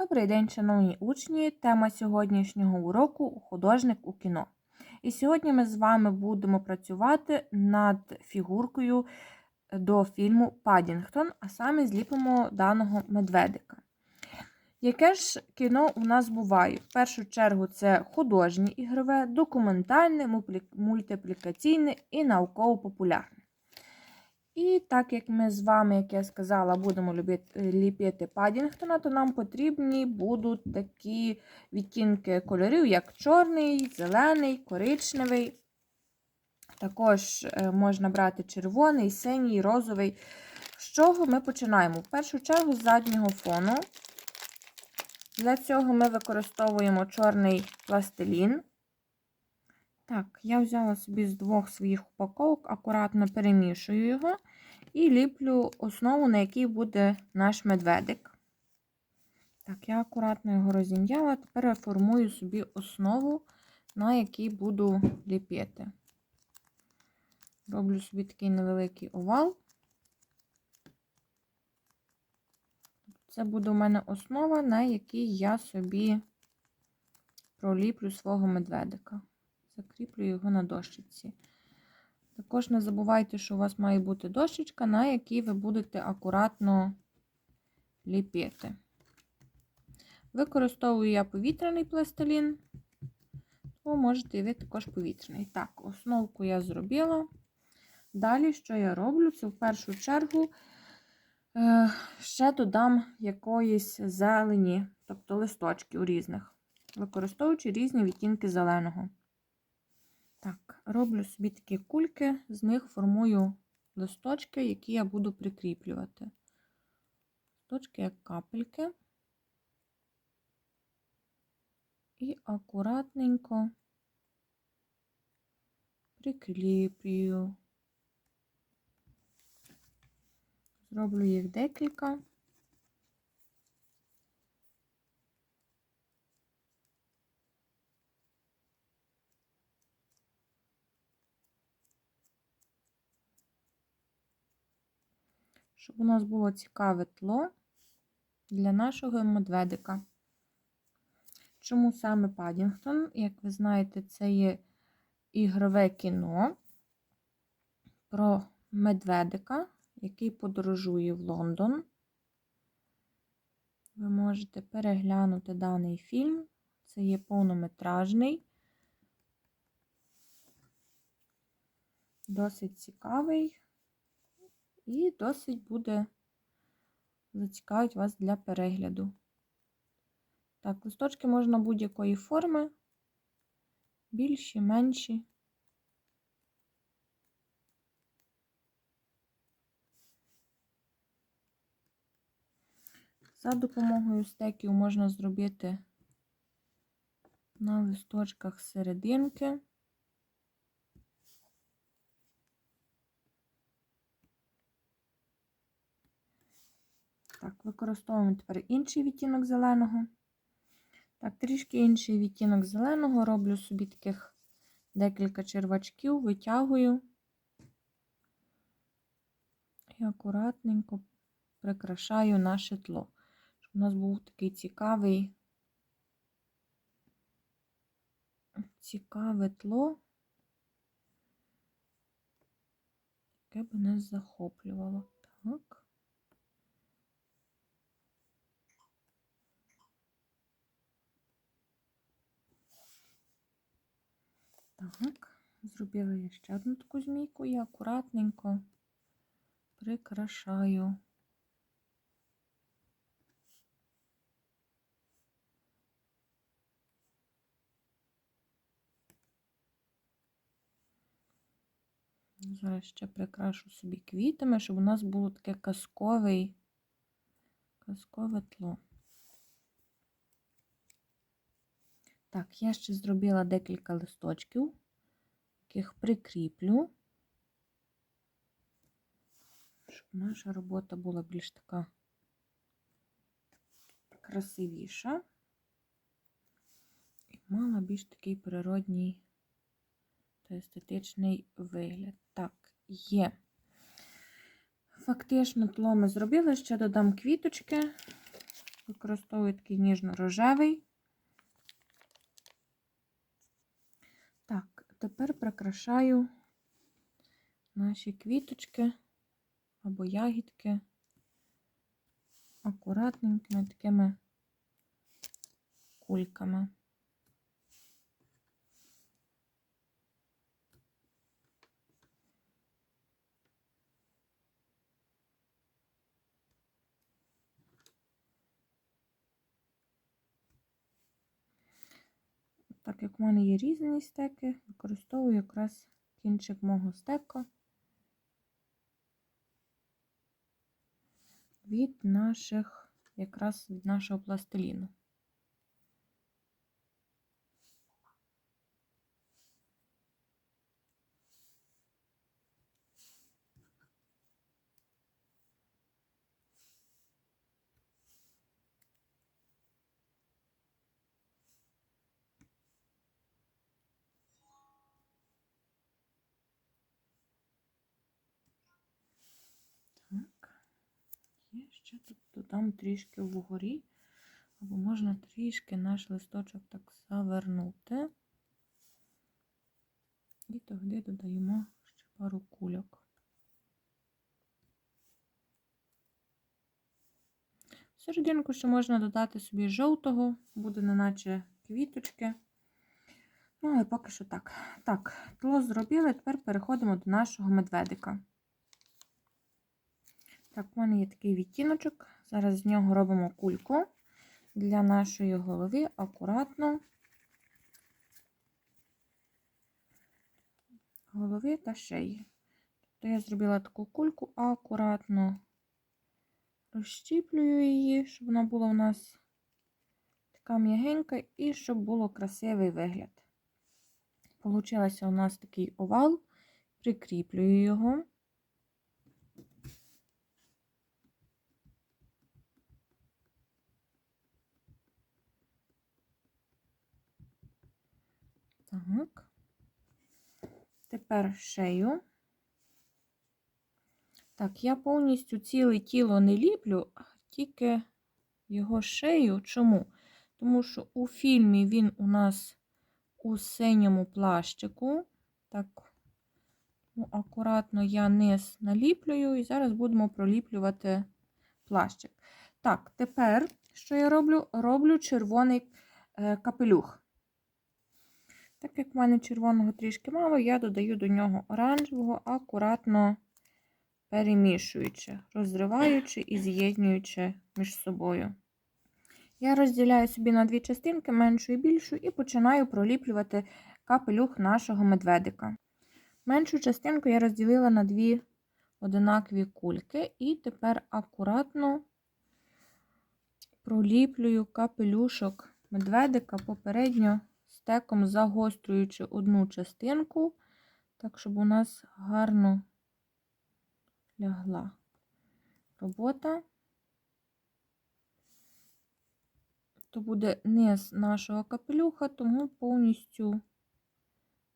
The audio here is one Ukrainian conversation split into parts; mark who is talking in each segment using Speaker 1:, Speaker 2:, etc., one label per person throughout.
Speaker 1: Добрий день, шановні учні! Тема сьогоднішнього уроку художник у кіно. І сьогодні ми з вами будемо працювати над фігуркою до фільму Падінгтон, а саме зліпимо даного медведика. Яке ж кіно у нас буває? В першу чергу це художнє ігрове, документальне, мультиплікаційне і науково-популярне. І так як ми з вами, як я сказала, будемо ліпити Падінгтона, то нам потрібні будуть такі відтінки кольорів, як чорний, зелений, коричневий. Також е, можна брати червоний, синій, розовий. З чого ми починаємо? В першу чергу з заднього фону. Для цього ми використовуємо чорний пластилін. Так, я взяла собі з двох своїх упаковок, акуратно перемішую його і ліплю основу, на якій буде наш медведик. Так, я акуратно його розім'яла, тепер я формую собі основу, на якій буду ліпити. Роблю собі такий невеликий овал. Це буде у мене основа, на якій я собі проліплю свого медведика закріплю його на дощечці. Також не забувайте, що у вас має бути дощечка, на якій ви будете акуратно ліпити. Використовую я повітряний пластилін, то можете і ви також повітряний. Так, основку я зробила. Далі, що я роблю, це в першу чергу е, ще додам якоїсь зелені, тобто листочків різних, використовуючи різні відтінки зеленого. Так, роблю собі такі кульки, з них формую листочки, які я буду прикріплювати. Листочки як капельки. І акуратненько прикріплюю. Зроблю їх декілька. Щоб у нас було цікаве тло для нашого медведика. Чому саме Падінгтон? Як ви знаєте, це є ігрове кіно про медведика, який подорожує в Лондон. Ви можете переглянути даний фільм. Це є повнометражний, досить цікавий і досить буде зацікавить вас для перегляду. Так, листочки можна будь-якої форми, більші, менші. За допомогою стеків можна зробити на листочках серединки. Так, використовуємо тепер інший відтінок зеленого. Так, трішки інший відтінок зеленого. Роблю собі таких декілька червачків, витягую і акуратненько прикрашаю наше тло. Щоб у нас був такий цікавий, цікаве тло, яке б нас захоплювало. Так. Так, зробила я ще одну таку змійку і акуратненько прикрашаю. Зараз ще прикрашу собі квітами, щоб у нас було таке казковий, казкове тло. Так, я ще зробила декілька листочків, яких прикріплю, щоб наша робота була більш така красивіша і мала більш такий природній та естетичний вигляд. Так, є. Фактично тло ми зробили, ще додам квіточки. Використовую такий ніжно-рожевий. Так, тепер прикрашаю наші квіточки або ягідки акуратненькими такими кульками. Так як в мене є різні стеки, використовую якраз кінчик мого стека від наших, якраз від нашого пластиліну. Є ще тут додам трішки вгорі, або можна трішки наш листочок так завернути. І тоді додаємо ще пару кульок. Серединку ще можна додати собі жовтого, буде неначе квіточки. Ну, але поки що так. Так, тло зробили, тепер переходимо до нашого медведика. Так, у мене є такий відтіночок. Зараз з нього робимо кульку для нашої голови акуратно. Голови та шиї. Тобто я зробила таку кульку, акуратно розщіплюю її, щоб вона була у нас така м'ягенька і щоб було красивий вигляд. Получилося у нас такий овал, прикріплюю його. Так. Тепер шею. Так, я повністю ціле тіло не ліплю, а тільки його шею. Чому? Тому що у фільмі він у нас у синьому плащику. Так, ну, акуратно я низ наліплюю, і зараз будемо проліплювати плащик. Так, тепер, що я роблю? Роблю червоний е, капелюх. Так як в мене червоного трішки мало, я додаю до нього оранжевого, акуратно перемішуючи, розриваючи і з'єднуючи між собою. Я розділяю собі на дві частинки, меншу і більшу, і починаю проліплювати капелюх нашого медведика. Меншу частинку я розділила на дві одинакові кульки, і тепер акуратно проліплюю капелюшок медведика попередньо стеком загострюючи одну частинку, так, щоб у нас гарно лягла робота. То буде низ нашого капелюха, тому повністю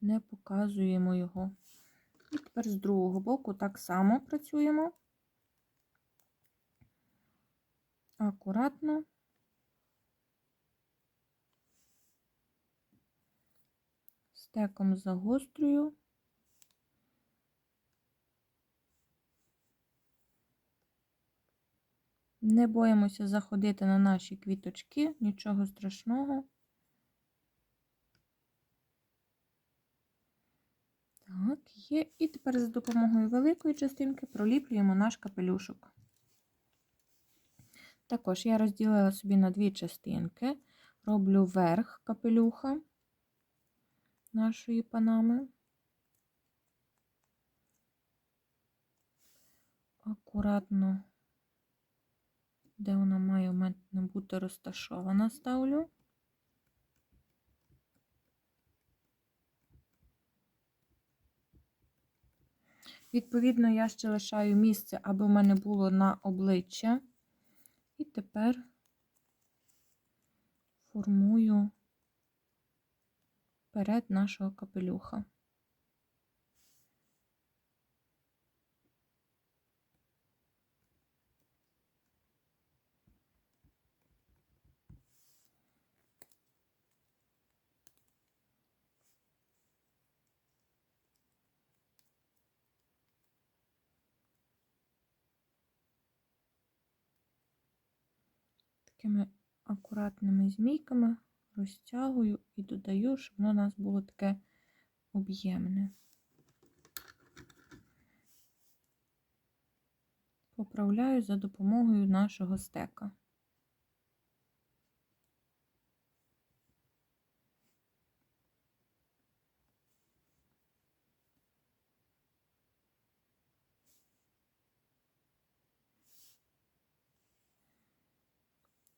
Speaker 1: не показуємо його. І тепер з другого боку так само працюємо акуратно. Стеком загострюю. Не боїмося заходити на наші квіточки, нічого страшного. Так, є. І тепер за допомогою великої частинки проліплюємо наш капелюшок. Також я розділила собі на дві частинки, роблю верх капелюха нашої панами. Акуратно, де вона має у мене бути розташована, ставлю. Відповідно, я ще лишаю місце, аби в мене було на обличчя. І тепер формую вперед нашого капелюха. Такими акуратними змійками розтягую і додаю, щоб воно у нас було таке об'ємне. Поправляю за допомогою нашого стека.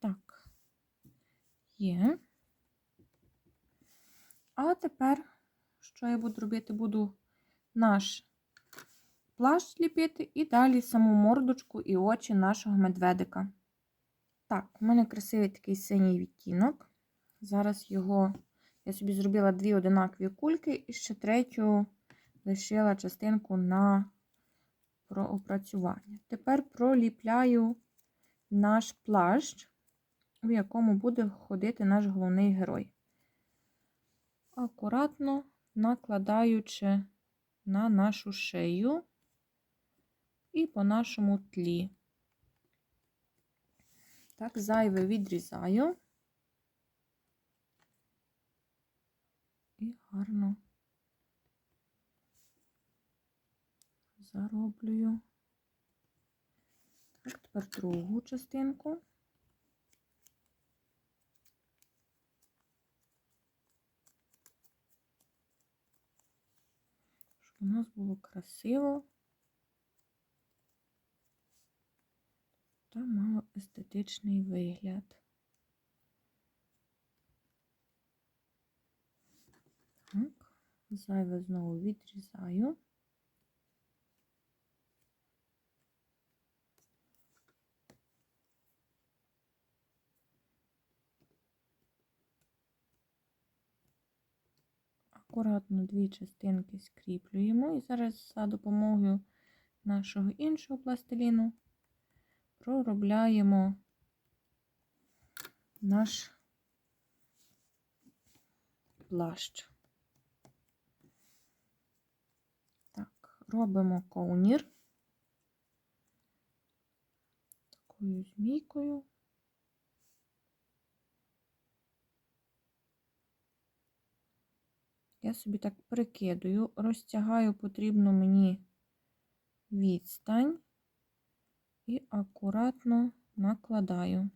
Speaker 1: Так, є. А тепер, що я буду робити? Буду наш плащ ліпити і далі саму мордочку і очі нашого медведика. Так, у мене красивий такий синій відтінок. Зараз його я собі зробила дві одинакові кульки і ще третю лишила частинку на опрацювання. Тепер проліпляю наш плащ, в якому буде ходити наш головний герой. Акуратно накладаючи на нашу шию і по нашому тлі. Так, зайве відрізаю і гарно зароблюю. Так, тепер другу частинку. У нас було красиво. та мало естетичний вигляд. Так, зайве знову відрізаю. Акуратно дві частинки скріплюємо і зараз за допомогою нашого іншого пластиліну проробляємо наш плащ. Так, робимо ковнір такою змійкою. Я собі так прикидую, розтягаю потрібну мені відстань і акуратно накладаю.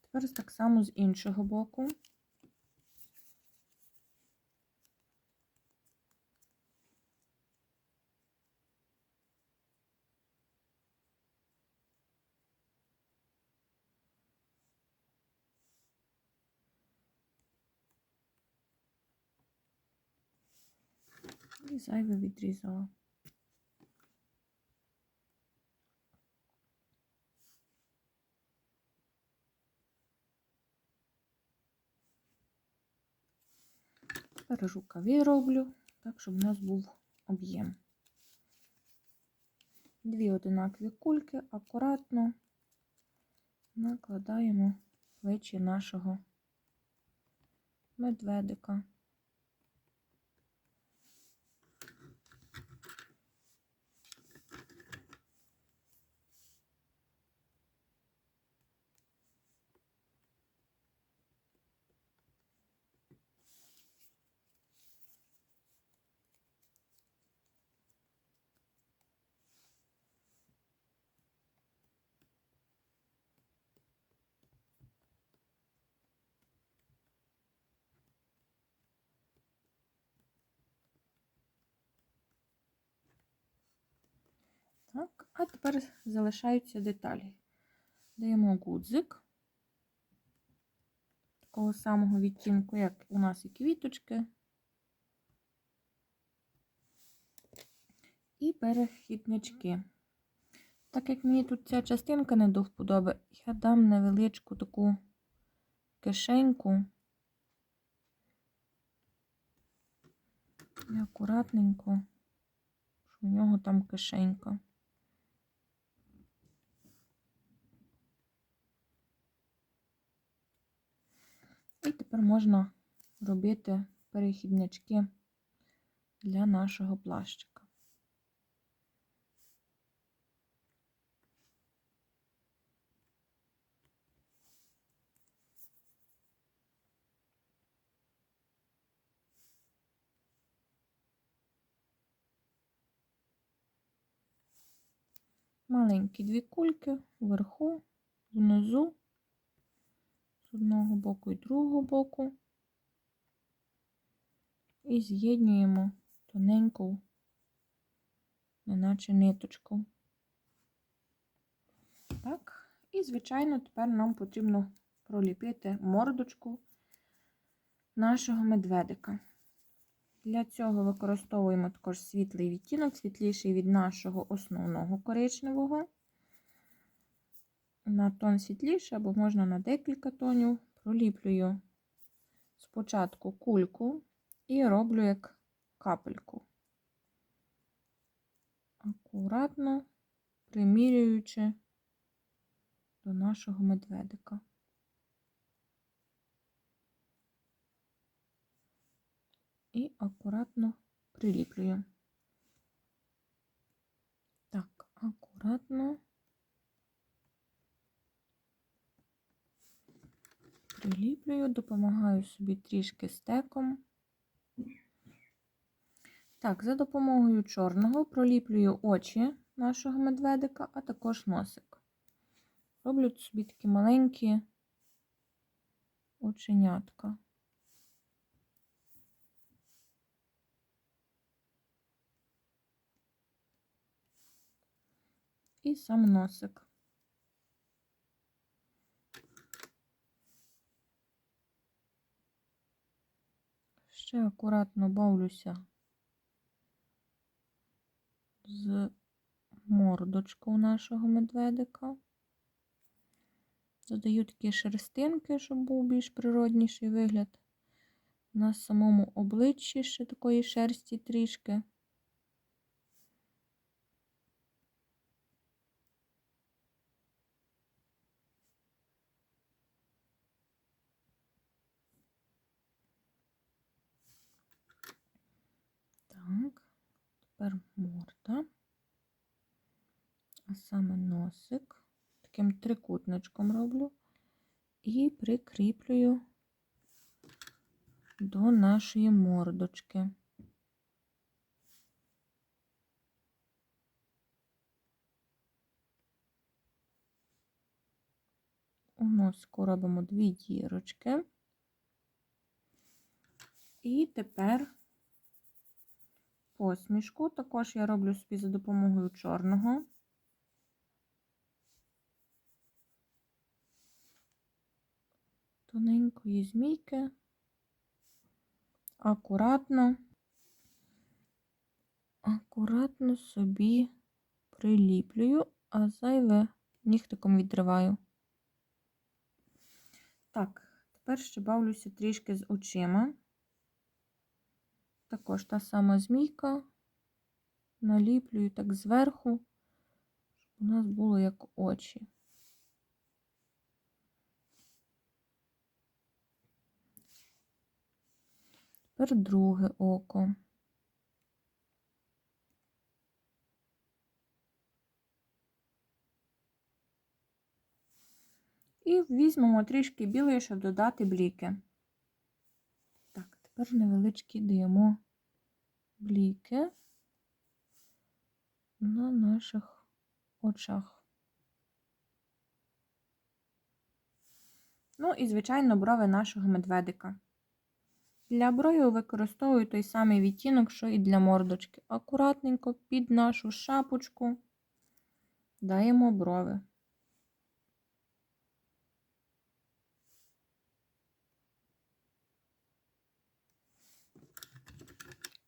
Speaker 1: Тепер так само з іншого боку. І зайве відрізала. Тепер рукаві роблю, так, щоб у нас був об'єм. Дві одинакові кульки акуратно накладаємо плечі нашого медведика. Так, а тепер залишаються деталі. Даємо гудзик такого самого відтінку, як у нас і квіточки, і перехіднички. Так як мені тут ця частинка не до вподоби, я дам невеличку таку кишеньку і акуратненько, що в нього там кишенька. І тепер можна робити перехіднички для нашого плащика. Маленькі дві кульки вверху, внизу, з одного боку і другого боку. І з'єднуємо тоненьку, неначе ниточку. Так, і, звичайно, тепер нам потрібно проліпити мордочку нашого медведика. Для цього використовуємо також світлий відтінок, світліший від нашого основного коричневого. На тон світліше, або можна на декілька тонів. Проліплюю спочатку кульку і роблю як капельку. Акуратно примірюючи до нашого медведика. І акуратно приліплюю. Так, акуратно приліплюю, допомагаю собі трішки стеком. Так, за допомогою чорного проліплюю очі нашого медведика, а також носик. Роблю собі такі маленькі оченятка. І сам носик. Ще акуратно бавлюся з мордочкою нашого медведика. Додаю такі шерстинки, щоб був більш природніший вигляд. На самому обличчі ще такої шерсті трішки. Так, тепер морда, а саме носик. Таким трикутничком роблю і прикріплюю до нашої мордочки. У носику робимо дві дірочки. І тепер посмішку. Також я роблю собі за допомогою чорного. Тоненької змійки, акуратно, акуратно собі приліплюю, а зайве нігтиком відриваю. Так, тепер ще бавлюся трішки з очима. Також та сама змійка, наліплюю так зверху, щоб у нас було як очі. Тепер друге око. І візьмемо трішки білої, щоб додати бліки. Так, тепер невеличкі даємо бліки на наших очах. Ну і, звичайно, брови нашого медведика. Для бровів використовую той самий відтінок, що і для мордочки. Акуратненько під нашу шапочку даємо брови.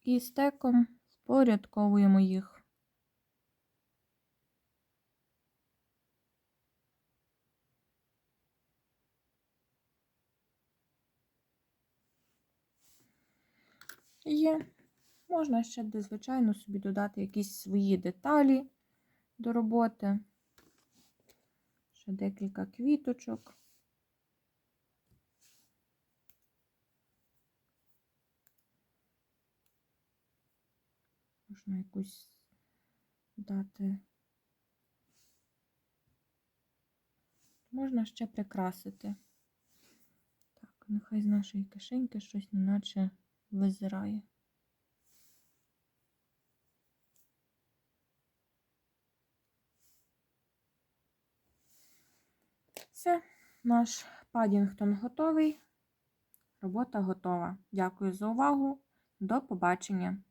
Speaker 1: І стеком впорядковуємо їх. Є. Можна ще, звичайно, собі додати якісь свої деталі до роботи. Ще декілька квіточок. Можна якусь дати. Можна ще прикрасити. Так, нехай з нашої кишеньки щось неначе визирає. Все, наш Падінгтон готовий. Робота готова. Дякую за увагу. До побачення!